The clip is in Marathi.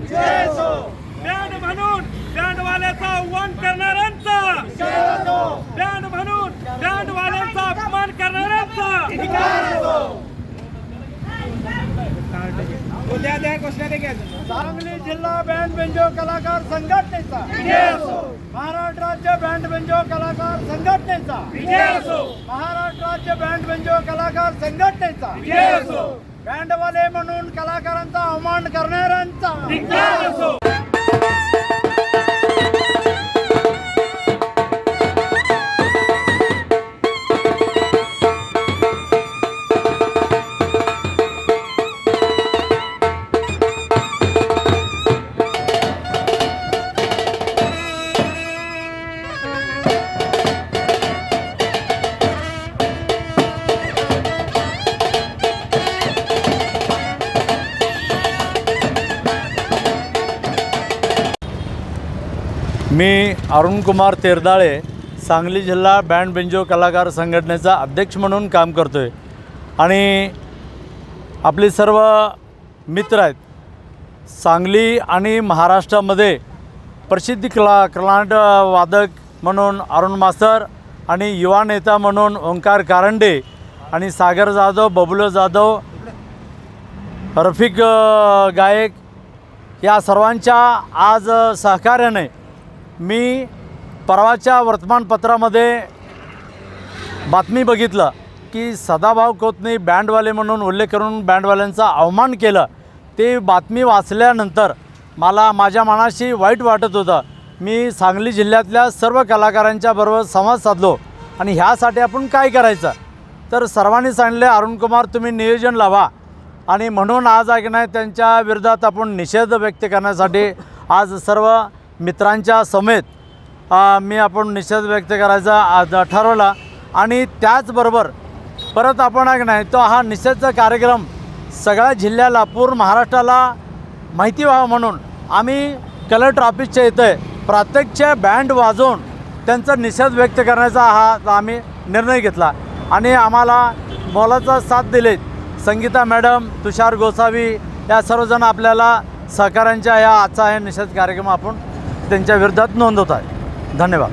बँड म्हणून बँडवाल्याचा आव्हान करणाऱ्यांचा. बँड म्हणून बँडवाल्यांचा अपमान करणाऱ्यांचा. सांगली जिल्हा बँड बेंजो कलाकार संघटनेचा. महाराष्ट्र राज्य बँड बेंजो कलाकार संघटनेचा. महाराष्ट्र राज्य बँड बेंजो कलाकार संघटनेचा. बँडवाले म्हणून कलाकारांचा अवमान करणाऱ्यांचा. ধিকার मी अरुणकुमार तेरदाळे सांगली जिल्हा बँड बेंजो कलाकार संघटनेचा अध्यक्ष म्हणून काम करतो आहे आणि आपले सर्व मित्र आहेत. सांगली आणि महाराष्ट्रामध्ये प्रसिद्ध कला कलांड वादक म्हणून अरुण मास्तर आणि युवा नेता म्हणून ओंकार कारंडे आणि सागर जाधव बबुल जाधव रफिक गायक या सर्वांच्या आज सहकार्याने मी परवाच्या वर्तमानपत्रामध्ये बातमी बघितलं की सदाभाऊ कोतने बँडवाले म्हणून उल्लेख करून बँडवाल्यांचा अवमान केलं. ते बातमी वाचल्यानंतर मला माझ्या मनाशी वाईट वाटत होतं. मी सांगली जिल्ह्यातल्या सर्व कलाकारांच्या बरोबर संवाद साधलो आणि ह्यासाठी आपण काय करायचं? तर सर्वांनी सांगितले अरुणकुमार तुम्ही नियोजन लावा. आणि म्हणून आज आहे की नाही त्यांच्या विरोधात आपण निषेध व्यक्त करण्यासाठी आज सर्व मित्रांच्या समेत मी आपण निषेध व्यक्त करायचा ठरवला. आणि त्याचबरोबर परत आपण आहे की नाही तो हा निषेधचा कार्यक्रम सगळ्या जिल्ह्याला पूर्ण महाराष्ट्राला माहिती व्हावं म्हणून आम्ही कलेक्टर ऑफिसच्या इथे प्रत्यक्ष बँड वाजवून त्यांचा निषेध व्यक्त करण्याचा हा आम्ही निर्णय घेतला. आणि आम्हाला मोलाचा साथ दिलेत संगीता मॅडम तुषार गोसावी या सर्वजण आपल्याला सहकाऱ्यांच्या या आजचा हे निषेध कार्यक्रम आपण त्यांच्या विरोधात नोंदवत आहे. धन्यवाद.